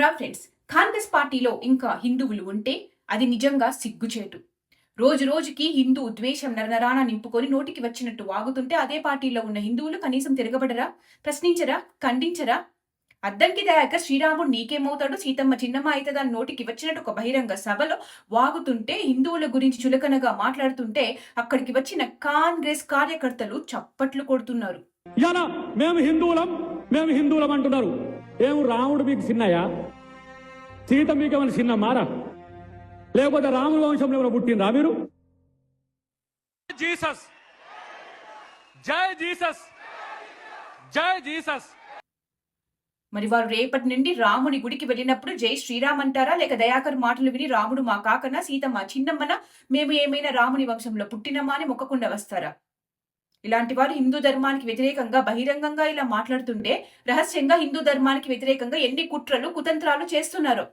Ram friends Congress పార్టీలో ఇంకా హిందువులు ఉంటే అది నిజంగా సిగ్గుచేటు. రోజు రోజుకి హిందూ ద్వేషం నరనరాన నింపుకొని నోటికి వచ్చినట్టు వాగుతుంటే అదే పార్టీలో ఉన్న హిందువులు కనీసం తిరగబడరా ప్రశ్నించరా ఖండించరా? అద్దంకి దయాక శ్రీరాముడు నీకేమవుతాడు? సీతమ్మ చిన్నమ్మ అయితే నోటికి వచ్చినట్టు ఒక బహిరంగ సభలో వాగుతుంటే హిందువుల గురించి చులకనగా మాట్లాడుతుంటే అక్కడికి వచ్చిన కాంగ్రెస్ కార్యకర్తలు చప్పట్లు కొడుతున్నారు. మేము హిందువులం మేము హిందువులం అంటున్నారు. ఏం రాముడు మీకు చిన్నయా సీత మీకు ఏమైనా చిన్న మారా? లేకపోతే రాముల వంశంలో ఏమైనా పుట్టినరా మీరు? జీసస్. జై జీసస్. జై జీసస్. మరి వారు రేపటి నుండి రాముని గుడికి వెళ్ళినప్పుడు జై శ్రీరామ్ అంటారా? లేక దయాకర్ మాటలు విని రాముడు మా కాకన? సీతమ్మ చిన్నమ్మన? మేము ఏమైనా రాముని వంశంలో పుట్టినమా అని మొక్కకుండా వస్తారా? ఇలాంటి వారు హిందూ ధర్మానికి వ్యతిరేకంగా బహిరంగంగా ఇలా మాట్లాడుతుంటే రహస్యంగా హిందూ ధర్మానికి వ్యతిరేకంగా ఎన్ని కుట్రలు కుతంత్రాలు చేస్తున్నారు?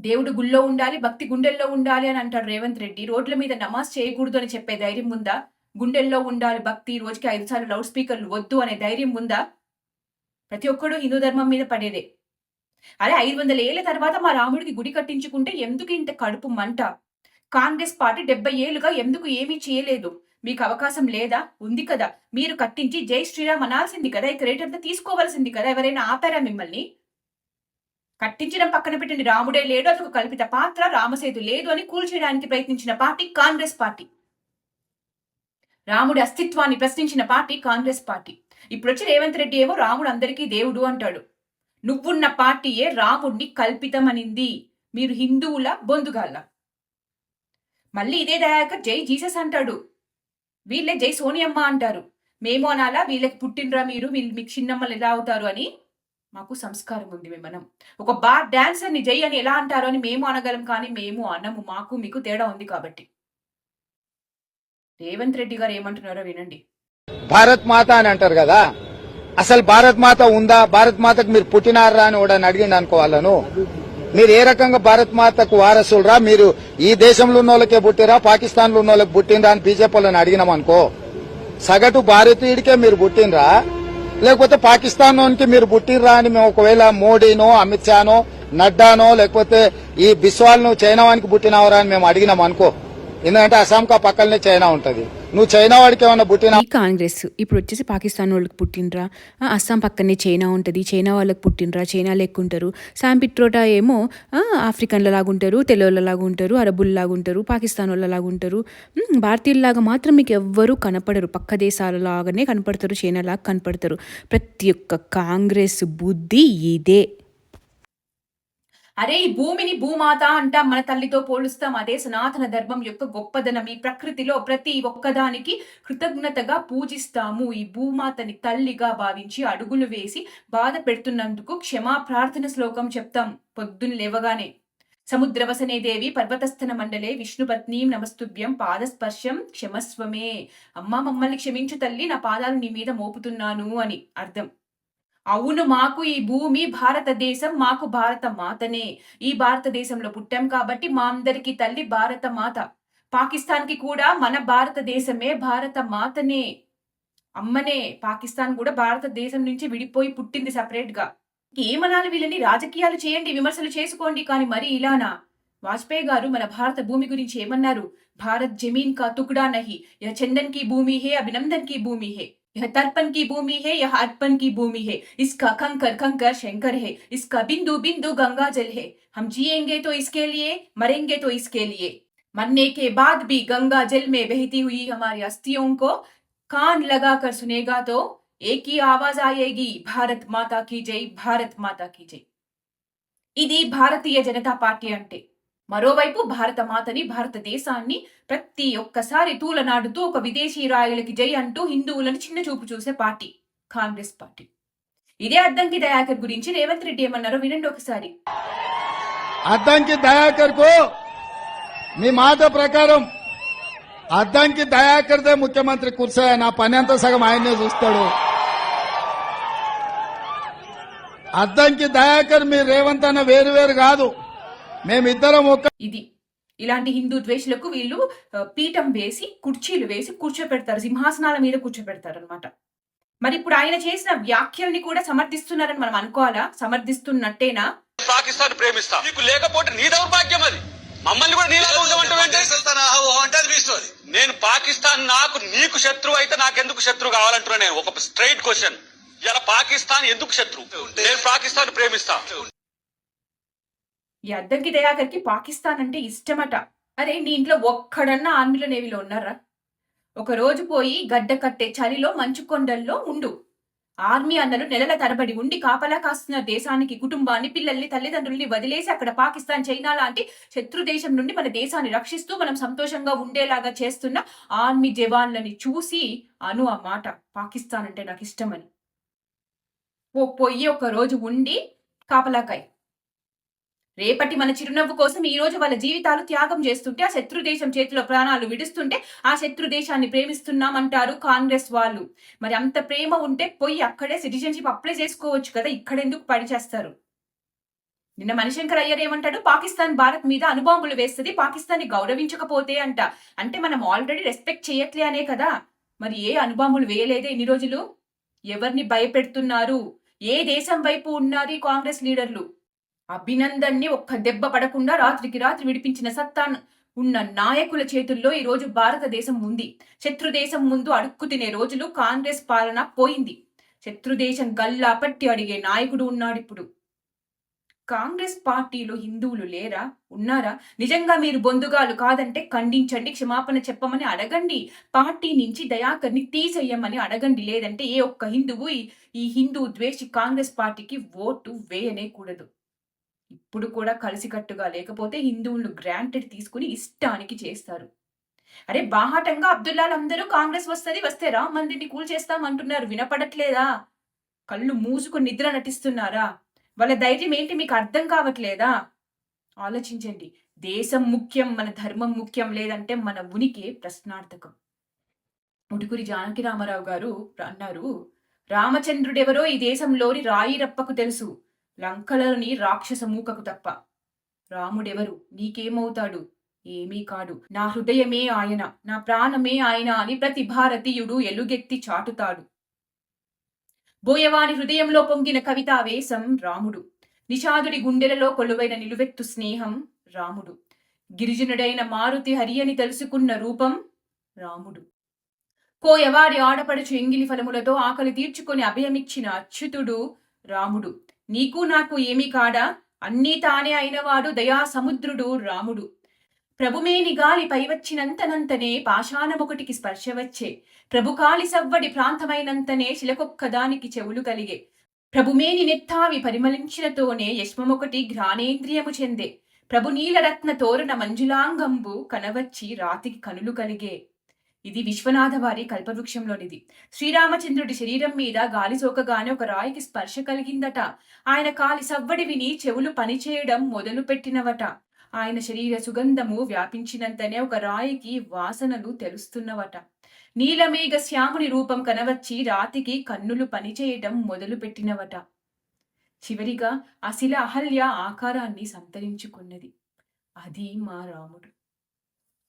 దేవుడు గుళ్ళో ఉండాలి భక్తి గుండెల్లో ఉండాలి అని అంటాడు రేవంత్ రెడ్డి. రోడ్ల మీద నమాజ్ చేయకూడదు అని చెప్పే ధైర్యం ఉందా? గుండెల్లో ఉండాలి భక్తి రోజుకి ఐదు సార్లు లౌడ్ స్పీకర్లు వద్దు అనే ధైర్యం ఉందా? ప్రతి ఒక్కడు హిందూ ధర్మం మీద పడేదే. అరే ఐదు వందల ఏళ్ళ తర్వాత మా రాముడికి గుడి కట్టించుకుంటే ఎందుకు ఇంత కడుపు మంట? కాంగ్రెస్ పార్టీ డెబ్బై ఏళ్ళుగా ఎందుకు ఏమీ చేయలేదు? మీకు అవకాశం లేదా? ఉంది కదా. మీరు కట్టించి జై శ్రీరామ్ అనాల్సింది కదా. ఈ రేట్ అంతా తీసుకోవాల్సింది కదా. ఎవరైనా ఆపారా మిమ్మల్ని? కట్టించడం పక్కన పెట్టండి. రాముడే లేడు. అతను కల్పిత పాత్ర. రామసేతు లేదు అని కూల్చేయడానికి ప్రయత్నించిన పార్టీ కాంగ్రెస్ పార్టీ. రాముడి అస్తిత్వాన్ని ప్రశ్నించిన పార్టీ కాంగ్రెస్ పార్టీ. ఇప్పుడు వచ్చి రేవంత్ రెడ్డి ఏమో రాముడు అందరికీ దేవుడు అంటాడు. నువ్వున్న పార్టీయే రాముడిని కల్పితమనింది. మీరు హిందువుల బొందుగాళ్ళ. మళ్ళీ ఇదే దాయాక జై జీసస్ అంటాడు. వీళ్ళే జై సోనియమ్మ అంటారు. మేము అనాలా వీళ్ళకి పుట్టినరా మీరు వీళ్ళు మీకు చిన్నమ్మలు ఎలా అవుతారు అని మాకు సంస్కారం ఉంది మేము మనం ఒక బార్ డాన్సర్ని జై అని ఎలా అంటారు అని మేము అనగలం కానీ మేము అనము మాకు మీకు తేడా ఉంది కాబట్టి. రేవంత్ రెడ్డి గారు ఏమంటున్నారో వినండి. భారత్ మాత అని అంటారు కదా అసలు భారత్ మాత ఉందా? భారత్ మాతకు మీరు పుట్టినారా అని కూడా అడిగిండు అనుకోవాలను మీరు ఏ రకంగా భారత్ మాతకు వారసులరా? మీరు ఈ దేశంలో ఉన్న వాళ్ళకే పుట్టిరా? పాకిస్తాన్లో ఉన్న వాళ్ళకి పుట్టినరా అని బీజేపీ వాళ్ళని అడిగినాం అనుకో. సగటు భారతీయుడికే మీరు పుట్టినరా లేకపోతే పాకిస్తాన్ లోనికి మీరు పుట్టినరా అని మేము ఒకవేళ మోడీనో అమిత్ షానో నడ్డానో లేకపోతే ఈ బిస్వాల్ను చైనా వానికి పుట్టినవరా అని మేము అడిగినాం అనుకో. ఎందుకంటే అస్సాంకా పక్కనే చైనా ఉంటది. నువ్వు చైనా వాడికి ఏమన్నా పుట్టినా? కాంగ్రెస్ ఇప్పుడు వచ్చేసి పాకిస్తాన్ వాళ్ళకి పుట్టినరా అస్సాం పక్కనే చైనా ఉంటుంది చైనా వాళ్ళకి పుట్టినరా చైనా లెక్కుంటారు. శామ్ పిట్రోటా ఏమో ఆఫ్రికన్ల లాగుంటారు తెలుగుల లాగా ఉంటారు లాగుంటారు ఉంటారు పాకిస్తాన్ వాళ్ళ లాగా ఉంటారు భారతీయుల్లాగా మాత్రం మీకు ఎవ్వరూ కనపడరు. పక్క దేశాల లాగానే కనపడతారు చైనా లాగా కనపడతారు. ప్రతి ఒక్క కాంగ్రెస్ బుద్ధి ఇదే. అరే ఈ భూమిని భూమాత అంటాం మన తల్లితో పోలుస్తాం. అదే సనాతన ధర్మం యొక్క గొప్పదనం. ఈ ప్రకృతిలో ప్రతి ఒక్కదానికి కృతజ్ఞతగా పూజిస్తాము. ఈ భూమాతని తల్లిగా భావించి అడుగులు వేసి బాధ పెడుతున్నందుకు క్షమా ప్రార్థన శ్లోకం చెప్తాం పొద్దున్న లేవగానే. సముద్రవసనే దేవి పర్వతస్థన మండలే విష్ణుపత్నీం నమస్తుభ్యం పాదస్పర్శం క్షమస్వమే. అమ్మ మమ్మల్ని క్షమించు తల్లి నా పాదాలు నీ మీద మోపుతున్నాను అని అర్థం. అవును మాకు ఈ భూమి భారతదేశం మాకు భారత మాతనే ఈ భారతదేశంలో పుట్టాం కాబట్టి మా అందరికీ తల్లి భారత మాత పాకిస్తాన్కి కూడా మన భారతదేశమే భారత మాతనే అమ్మనే పాకిస్తాన్ కూడా భారతదేశం నుంచి విడిపోయి పుట్టింది సపరేట్గా. ఏమనాలి వీళ్ళని? రాజకీయాలు చేయండి విమర్శలు చేసుకోండి కానీ మరి ఇలానా? వాజ్పేయి గారు మన భారత భూమి గురించి ఏమన్నారు? భారత్ జమీన్ కా తుకుడా నహి యా చందన్కి భూమి హే అభినందన్కి భూమి హే. यह तर्पण की भूमि है यह अर्पण की भूमि है इसका कंकर कंकर शंकर है इसका बिंदु बिंदु गंगा जल है हम जिएंगे तो इसके लिए मरेंगे तो इसके लिए मरने के बाद भी गंगा जल में बहती हुई हमारी अस्थियों को कान लगाकर सुनेगा तो एक ही आवाज आएगी भारत माता की जय भारत माता की जय ఇది భారతీయ జనతా పార్టీ అంటే మరోవైపు భారత మాతని భారతదేశాన్ని ప్రతి ఒక్కసారి తూలనాడుతూ ఒక విదేశీ రాయులకి జై అంటూ హిందువులను చిన్న చూపు చూసే పార్టీ కాంగ్రెస్ పార్టీ. ఇదే అద్దంకి దయాకర్ గురించి రేవంత్ రెడ్డి ఏమన్నారో వినండి ఒకసారి. అద్దంకి దయాకర్కు మీ మాట ప్రకారం అద్దంకి దయాకర్దే ముఖ్యమంత్రి కూర్చో నా పని అంతా సగం ఆయనే చూస్తాడు. అద్దంకి దయాకర్ మీరు రేవంత్ అన్న వేరు వేరు కాదు. మేమిద్దరం ఒక ఇది ఇలాంటి హిందూ ద్వేషులకు వీళ్ళు పీఠం వేసి కుర్చీలు వేసి కూర్చోపెడతారు సింహాసనాల మీద కూర్చోపెడతారు అనమాట మరి ఇప్పుడు ఆయన చేసిన వ్యాఖ్యల్ని కూడా సమర్థిస్తున్నారని మనం అనుకోవాలా? సమర్థిస్తున్నట్టేనా? పాకిస్తాన్ ప్రేమిస్తా. నీకు లేకపోతే నీ దౌర్భాగ్యం అది. మమ్మల్ని కూడా నీలాగా స్టోరీ. నేను పాకిస్తాన్ నాకు నీకు శత్రువు అయితే నాకెందుకు శత్రువు కావాలంటున్నా నేను. ఒక స్ట్రైట్ క్వశ్చన్. ఇలా పాకిస్తాన్ ఎందుకు శత్రువు? నేను పాకిస్తాన్ ప్రేమిస్తా. ఈ అద్దంకి దయాకర్కి పాకిస్తాన్ అంటే ఇష్టమట. అరే నీ ఇంట్లో ఒక్కడన్నా ఆర్మీలో నేవీలో ఉన్నారా? ఒక రోజు పోయి గడ్డ కట్టే చలిలో మంచు కొండల్లో ఉండు. ఆర్మీ అన్నలు నెలల తరబడి ఉండి కాపలా కాస్తున్న దేశానికి కుటుంబాన్ని పిల్లల్ని తల్లిదండ్రుల్ని వదిలేసి అక్కడ పాకిస్తాన్ చైనా లాంటి శత్రు దేశం నుండి మన దేశాన్ని రక్షిస్తూ మనం సంతోషంగా ఉండేలాగా చేస్తున్న ఆర్మీ జవాన్లని చూసి అను ఆ మాట. పాకిస్తాన్ అంటే నాకు ఇష్టమని. ఓ పొయ్యి ఒక రోజు ఉండి కాపలాకాయ్. రేపటి మన చిరునవ్వు కోసం ఈ రోజు వాళ్ళ జీవితాలు త్యాగం చేస్తుంటే ఆ శత్రు దేశం చేతిలో ప్రాణాలు విడుస్తుంటే ఆ శత్రు దేశాన్ని ప్రేమిస్తున్నామంటారు కాంగ్రెస్ వాళ్ళు. మరి అంత ప్రేమ ఉంటే పోయి అక్కడే సిటిజన్షిప్ అప్లై చేసుకోవచ్చు కదా ఇక్కడ ఎందుకు పడి చేస్తారు? నిన్న మణిశంకర్ అయ్యర్ ఏమంటాడు? పాకిస్తాన్ భారత్ మీద అనుబాంబులు వేస్తుంది పాకిస్తాన్ని గౌరవించకపోతే అంట. అంటే మనం ఆల్రెడీ రెస్పెక్ట్ చేయట్లే అనే కదా. మరి ఏ అనుబాంబులు వేయలేదే ఇన్ని రోజులు? ఎవరిని భయపెడుతున్నారు? ఏ దేశం వైపు ఉన్నారు ఈ కాంగ్రెస్ లీడర్లు? అభినందన్ని ఒక్క దెబ్బ పడకుండా రాత్రికి రాత్రి విడిపించిన సత్తా ఉన్న నాయకుల చేతుల్లో ఈ రోజు భారతదేశం ఉంది. శత్రుదేశం ముందు అడుక్కు తినే రోజులు కాంగ్రెస్ పాలన పోయింది. శత్రుదేశం గల్లా పట్టి అడిగే నాయకుడు ఉన్నాడు ఇప్పుడు కాంగ్రెస్ పార్టీలో హిందువులు లేరా? ఉన్నారా? నిజంగా మీరు బొందుగాలు కాదంటే ఖండించండి క్షమాపణ చెప్పమని అడగండి. పార్టీ నుంచి దయాకర్ని తీసేయమని అడగండి. లేదంటే ఏ ఒక్క హిందువు ఈ- ఈ హిందూ ద్వేషి కాంగ్రెస్ పార్టీకి ఓటు వేయనే కూడదు. ఇప్పుడు కూడా కలిసికట్టుగా లేకపోతే హిందువులను గ్రాంటెడ్ తీసుకుని ఇష్టానికి చేస్తారు. అరే బాహాటంగా అబ్దుల్లాలు అందరూ కాంగ్రెస్ వస్తుంది వస్తే రామ్ మందిని కూల్చేస్తామంటున్నారు వినపడట్లేదా? కళ్ళు మూసుకుని నిద్ర నటిస్తున్నారా? వాళ్ళ ధైర్యం ఏంటి మీకు అర్థం కావట్లేదా? ఆలోచించండి. దేశం ముఖ్యం మన ధర్మం ముఖ్యం లేదంటే మన ఉనికి ప్రశ్నార్థకం. ఉడుకురి జానకి రామారావు గారు అన్నారు రామచంద్రుడెవరో ఈ దేశంలోని రాయిరప్పకు తెలుసు. లంకలోని రాక్షస మూకకు తప్ప. రాముడెవరు? నీకేమవుతాడు? ఏమీ కాడు నా హృదయమే ఆయన నా ప్రాణమే ఆయన అని ప్రతి భారతీయుడు ఎలుగెత్తి చాటుతాడు. బోయవాని హృదయంలో పొంగిన కవితావేశం రాముడు. నిషాదుడి గుండెలలో కొలువైన నిలువెత్తు స్నేహం రాముడు. గిరిజనుడైన మారుతి హరి అని తెలుసుకున్న రూపం రాముడు. కోయవాడి ఆడపడుచు ఎంగిలి ఫలములతో ఆకలి తీర్చుకొని అభయమిచ్చిన అచ్యుతుడు రాముడు. నీకు నాకు ఏమి కాడా? అన్నీ తానే అయినవాడు దయా సముద్రుడు రాముడు ప్రభుమేని గాలి పైవచ్చినంతనంతనే పాషాణమొకటికి స్పర్శ వచ్చే ప్రభుకాలి సవ్వడి ప్రాంతమైనంతనే శిలకొక్కదానికి చెవులు కలిగే. ప్రభుమేని నెత్తావి పరిమళించినతోనే యశ్మమొకటి ఘ్రాణేంద్రియము చెందే. ప్రభు నీలరత్న తోరణ మంజులాంగంబు కనవచ్చి రాతికి కనులు కలిగే. ఇది విశ్వనాథ వారి కల్పవృక్షంలోనిది. శ్రీరామచంద్రుడి శరీరం మీద గాలి సోకగానే ఒక రాయికి స్పర్శ కలిగిందట. ఆయన కాలి సవ్వడి విని చెవులు పనిచేయడం మొదలు పెట్టినవట ఆయన శరీర సుగంధము వ్యాపించినంతనే ఒక రాయికి వాసనలు తెలుస్తున్నవట. నీలమేఘ శ్యాముని రూపం కనవచ్చి రాతికి కన్నులు పనిచేయటం మొదలు పెట్టినవట చివరిగా అశిల అహల్య ఆకారాన్ని సంతరించుకున్నది. అది మా రాముడు.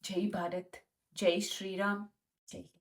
జై భారత్. జై శ్రీరామ్ జై హింద్